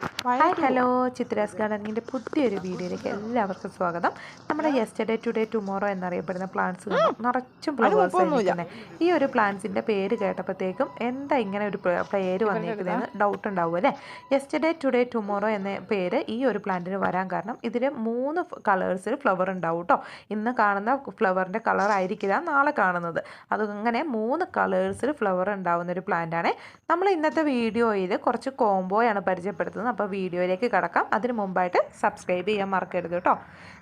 Hi hello. Chitra's ഗാർഡനിങ്ങിന്റെ പുതിയൊരു വീഡിയോയിലേക്ക് എല്ലാവർക്കും സ്വാഗതം. നമ്മുടെ യെസ്റ്റർഡേ ടുഡേ ടുമോറോ എന്നറിയപ്പെടുന്ന പ്ലാന്റ്സ് നിറച്ചും ഫ്ലവേഴ്സ് ഈ ഒരു പ്ലാന്റ്സിന്റെ പേര് കേട്ടപ്പോഴത്തേക്കും എന്താ ഇങ്ങനെ ഒരു പേര് വന്നിരിക്കുന്നതെന്ന് ഡൗട്ട് ഉണ്ടാവും അല്ലേ? യെസ്റ്റർഡേ ടുഡേ ടുമോറോ എന്ന പേര് ഈ ഒരു പ്ലാന്റിന് വരാൻ കാരണം ഇതിൽ മൂന്ന് കളേഴ്സിൽ ഫ്ലവർ ഉണ്ടാവും കേട്ടോ ഇന്ന് കാണുന്ന ഫ്ലവറിന്റെ കളർ ആയിരിക്കില്ല നാളെ കാണുന്നത്. അതങ്ങനെ മൂന്ന് കളേഴ്സിൽ ഫ്ലവർ ഉണ്ടാവുന്ന ഒരു പ്ലാന്റാണ് നമ്മൾ ഇന്നത്തെ വീഡിയോയിൽ കുറച്ച് കോംബോയാണ് പരിചയപ്പെടുത്തുന്നത്. അപ്പോൾ വീഡിയോയിലേക്ക് കടക്കാം. അതിന് മുമ്പായിട്ട് സബ്സ്ക്രൈബ് ചെയ്യാൻ മറക്കരുത് കേട്ടോ.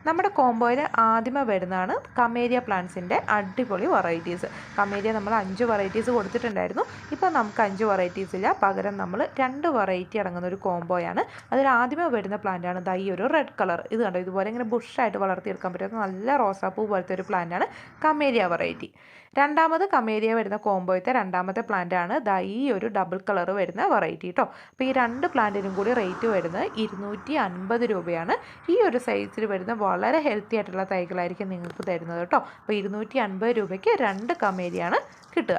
നമ്മുടെ കോംബോയിൽ ആദ്യമേ വരുന്നതാണ് കമേരിയ പ്ലാന്റ്സിന്റെ അടിപൊളി വെറൈറ്റീസ് കമേരിയ നമ്മൾ അഞ്ച് വെറൈറ്റീസ് കൊടുത്തിട്ടുണ്ടായിരുന്നു. ഇപ്പോൾ നമുക്ക് അഞ്ച് വെറൈറ്റീസ് ഇല്ല. പകരം നമ്മൾ രണ്ട് വെറൈറ്റി അടങ്ങുന്ന ഒരു കോംബോയാണ്. അതിൽ ആദ്യമേ വരുന്ന പ്ലാന്റാണ് ദാ ഒരു റെഡ് കളർ ഇത് കണ്ടോ? ഇതുപോലെ ഇങ്ങനെ ബുഷായിട്ട് വളർത്തിയെടുക്കാൻ പറ്റുന്ന നല്ല റോസാപ്പൂ പോലത്തെ ഒരു പ്ലാന്റാണ് കമേരിയ വെറൈറ്റി രണ്ടാമത് കമേരിയ വരുന്ന കോംബോയത്തെ രണ്ടാമത്തെ പ്ലാന്റ് ആണ് ദാ ഒരു ഡബിൾ കളർ വരുന്ന വെറൈറ്റി കേട്ടോ അപ്പോൾ ഈ രണ്ട് പ്ലാന്റിനും കൂടി റേറ്റ് വരുന്നത് ഇരുന്നൂറ്റി അൻപത് രൂപയാണ്. ഈ ഒരു സൈസിൽ വരുന്ന വളരെ ഹെൽത്തി ആയിട്ടുള്ള തൈകളായിരിക്കും നിങ്ങൾക്ക് തരുന്നത് കേട്ടോ. അപ്പോൾ ഇരുന്നൂറ്റി അൻപത് രൂപയ്ക്ക് രണ്ട് കമേരിയാണ് കിട്ടുക.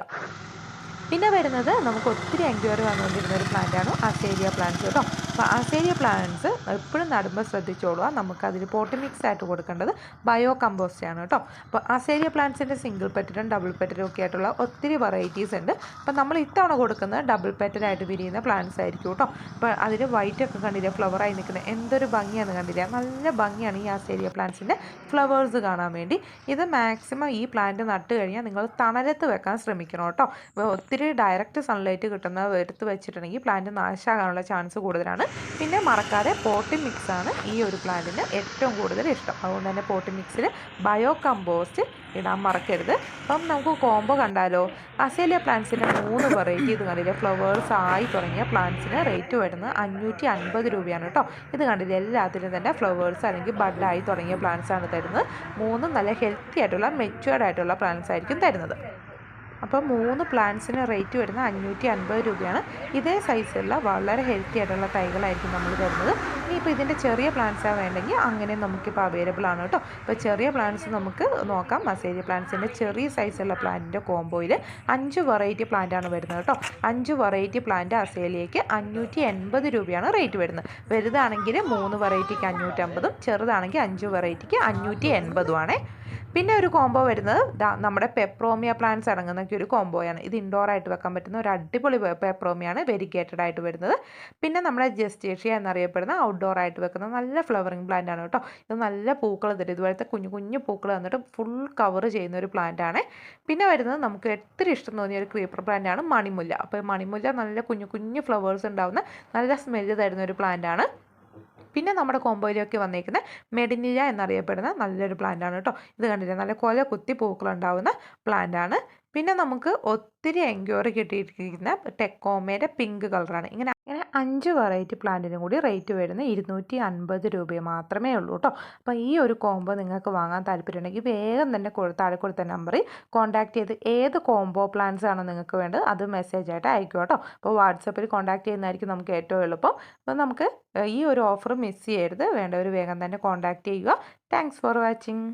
പിന്നെ വരുന്നത് നമുക്ക് ഒത്തിരി എൻക്വയറി വന്നുകൊണ്ടിരുന്ന ഒരു പ്ലാന്റാണ് അസേരിയ പ്ലാന്റ്സ് കേട്ടോ അപ്പോൾ അസേരിയ പ്ലാന്റ്സ് എപ്പോഴും നടുമ്പോൾ ശ്രദ്ധിച്ചോളുക. നമുക്കതിൽ പോട്ടി മിക്സ് ആയിട്ട് കൊടുക്കേണ്ടത് ബയോ കമ്പോസ്റ്റ് ആണ് കേട്ടോ അപ്പോൾ അസേരിയ പ്ലാന്റ്സിന്റെ സിംഗിൾ പെറ്റലും ഡബിൾ പെറ്റലും ഒക്കെ ആയിട്ടുള്ള ഒത്തിരി വെറൈറ്റീസ് ഉണ്ട്. അപ്പോൾ നമ്മൾ ഇത്തവണ കൊടുക്കുന്നത് ഡബിൾ പെറ്റലായിട്ട് വിരിയുന്ന പ്ലാന്റ്സ് ആയിരിക്കും കേട്ടോ അപ്പോൾ അതിൽ വൈറ്റ് ഒക്കെ കണ്ടില്ല? ഫ്ലവറായി നിൽക്കുന്നത് എന്തൊരു ഭംഗിയാണ് കണ്ടില്ല? നല്ല ഭംഗിയാണ് ഈ അസേരിയ പ്ലാന്റ്സിന്റെ ഫ്ലവേഴ്സ് കാണാൻ വേണ്ടി. ഇത് മാക്സിമം ഈ പ്ലാന്റ് നട്ട് കഴിഞ്ഞാൽ നിങ്ങൾ തണലത്ത് വെക്കാൻ ശ്രമിക്കണം കേട്ടോ അപ്പോൾ ഒത്തിരി ഡയറക്റ്റ് സൺലൈറ്റ് കിട്ടുന്ന എടുത്ത് വെച്ചിട്ടുണ്ടെങ്കിൽ പ്ലാന്റ് നാശമാകാനുള്ള ചാൻസ് കൂടുതലാണ്. പിന്നെ മറക്കാതെ പോട്ടി മിക്സ് ആണ് ഈ ഒരു പ്ലാന്റിന് ഏറ്റവും കൂടുതൽ ഇഷ്ടം. അതുകൊണ്ട് തന്നെ പോട്ടി മിക്സിൽ ബയോ കമ്പോസ്റ്റ് ഇടാൻ മറക്കരുത്. അപ്പം നമുക്ക് കോംബോ കണ്ടാലോ? അസേലിയ പ്ലാന്റ്സിന്റെ മൂന്ന് വെറൈറ്റി ഇത് കണ്ടില്ലേ? ഫ്ലവേഴ്സ് ആയി തുടങ്ങിയ പ്ലാന്റ്സിന് റേറ്റ് വരുന്നത് അഞ്ഞൂറ്റി അൻപത് രൂപയാണ് കേട്ടോ. ഇത് കണ്ടില്ലേ? എല്ലാത്തിലും തന്നെ ഫ്ലവേഴ്സ് അല്ലെങ്കിൽ ബഡായി തുടങ്ങിയ പ്ലാന്റ്സ് ആണ് തരുന്നത്. മൂന്നും നല്ല ഹെൽത്തി ആയിട്ടുള്ള മെച്യൂർഡ് ആയിട്ടുള്ള പ്ലാന്റ്സ് ആയിരിക്കും തരുന്നത്. അപ്പോൾ മൂന്ന് പ്ലാന്റ്സിന് റേറ്റ് വരുന്നത് അഞ്ഞൂറ്റി അൻപത് രൂപയാണ്. ഇതേ സൈസുള്ള വളരെ ഹെൽത്തി ആയിട്ടുള്ള തൈകളായിരിക്കും നമ്മൾ തരുന്നത്. ഇനിയിപ്പോൾ ഇതിന്റെ ചെറിയ പ്ലാന്റ്സാണ് വേണ്ടെങ്കിൽ അങ്ങനെ നമുക്കിപ്പോൾ അവൈലബിൾ ആണ് കേട്ടോ. ഇപ്പോൾ ചെറിയ പ്ലാന്റ്സ് നമുക്ക് നോക്കാം. മസേരിയ പ്ലാന്റ്സിന്റെ ചെറിയ സൈസുള്ള പ്ലാന്റിന്റെ കോംബോയിൽ അഞ്ച് വെറൈറ്റി പ്ലാന്റാണ് വരുന്നത് കേട്ടോ. അഞ്ച് വെറൈറ്റി പ്ലാന്റ് അസേലിയയ്ക്ക് അഞ്ഞൂറ്റി എൺപത് രൂപയാണ് റേറ്റ് വരുന്നത്. വലുതാണെങ്കിൽ മൂന്ന് വെറൈറ്റിക്ക് അഞ്ഞൂറ്റമ്പതും ചെറുതാണെങ്കിൽ അഞ്ച് വെറൈറ്റിക്ക് അഞ്ഞൂറ്റി എൺപതുമാണേ പിന്നെ ഒരു കോംബോ വരുന്നത് നമ്മുടെ പെപ്രോമിയ പ്ലാന്റ്സ് അടങ്ങുന്നൊക്കെ ഒരു കോംബോയാണ് ഇത് ഇൻഡോർ ആയിട്ട് വെക്കാൻ പറ്റുന്ന ഒരു അടിപൊളി പെപ്രോമിയാണ് വെരിഗേറ്റഡ് ആയിട്ട് വരുന്നത്. പിന്നെ നമ്മുടെ ജസ്റ്റേഷ്യ എന്നറിയപ്പെടുന്ന ഔട്ട്ഡോർ ആയിട്ട് വെക്കുന്ന നല്ല ഫ്ലവറിങ് പ്ലാന്റ് ആണ് കേട്ടോ. ഇത് നല്ല പൂക്കൾ തരും ഇതുപോലത്തെ കുഞ്ഞു കുഞ്ഞു പൂക്കൾ തന്നിട്ട് ഫുൾ കവർ ചെയ്യുന്ന ഒരു പ്ലാന്റ് ആണ്. പിന്നെ വരുന്നത് നമുക്ക് ഒത്തിരി ഇഷ്ടം തോന്നിയ ഒരു ക്രീപ്പർ പ്ലാന്റ് ആണ് മണിമുല്ല. അപ്പോൾ മണിമുല്ല നല്ല കുഞ്ഞു കുഞ്ഞു ഫ്ലവേഴ്സ് ഉണ്ടാവുന്ന നല്ല സ്മെല്ല് തരുന്ന ഒരു പ്ലാന്റ് ആണ്. പിന്നെ നമ്മുടെ കോമ്പോയിലൊക്കെ വന്നേക്കുന്ന മെഡിനില എന്നറിയപ്പെടുന്ന നല്ലൊരു പ്ലാന്റ് ആണ് കേട്ടോ. ഇത് കണ്ടില്ലേ? നല്ല കൊല കുത്തി പൂക്കളുണ്ടാവുന്ന പ്ലാന്റ് ആണ്. പിന്നെ നമുക്ക് ഒത്തിരി എൻക്വയറി കിട്ടിയിരിക്കുന്ന ടെക്കോമയുടെ പിങ്ക് കളറാണ് ഇങ്ങനെ ഇങ്ങനെ അഞ്ച് വെറൈറ്റി പ്ലാന്റിനും കൂടി റേറ്റ് വരുന്നത് ഇരുന്നൂറ്റി അൻപത് രൂപ മാത്രമേ ഉള്ളൂ കേട്ടോ അപ്പോൾ ഈ ഒരു കോംബോ നിങ്ങൾക്ക് വാങ്ങാൻ താല്പര്യമുണ്ടെങ്കിൽ വേഗം തന്നെ താഴെ കൊടുത്ത നമ്പറിൽ കോൺടാക്ട് ചെയ്ത് ഏത് കോംബോ പ്ലാൻസ് ആണോ നിങ്ങൾക്ക് വേണ്ടത് അത് മെസ്സേജ് ആയിട്ട് അയക്കും കേട്ടോ അപ്പോൾ വാട്സപ്പിൽ കോൺടാക്ട് ചെയ്യുന്നതായിരിക്കും നമുക്ക് ഏറ്റവും എളുപ്പം. അപ്പോൾ നമുക്ക് ഈ ഒരു ഓഫർ മിസ് ചെയ്യരുത്. വേണ്ടവർ വേഗം തന്നെ കോൺടാക്ട് ചെയ്യുക. Thanks for watching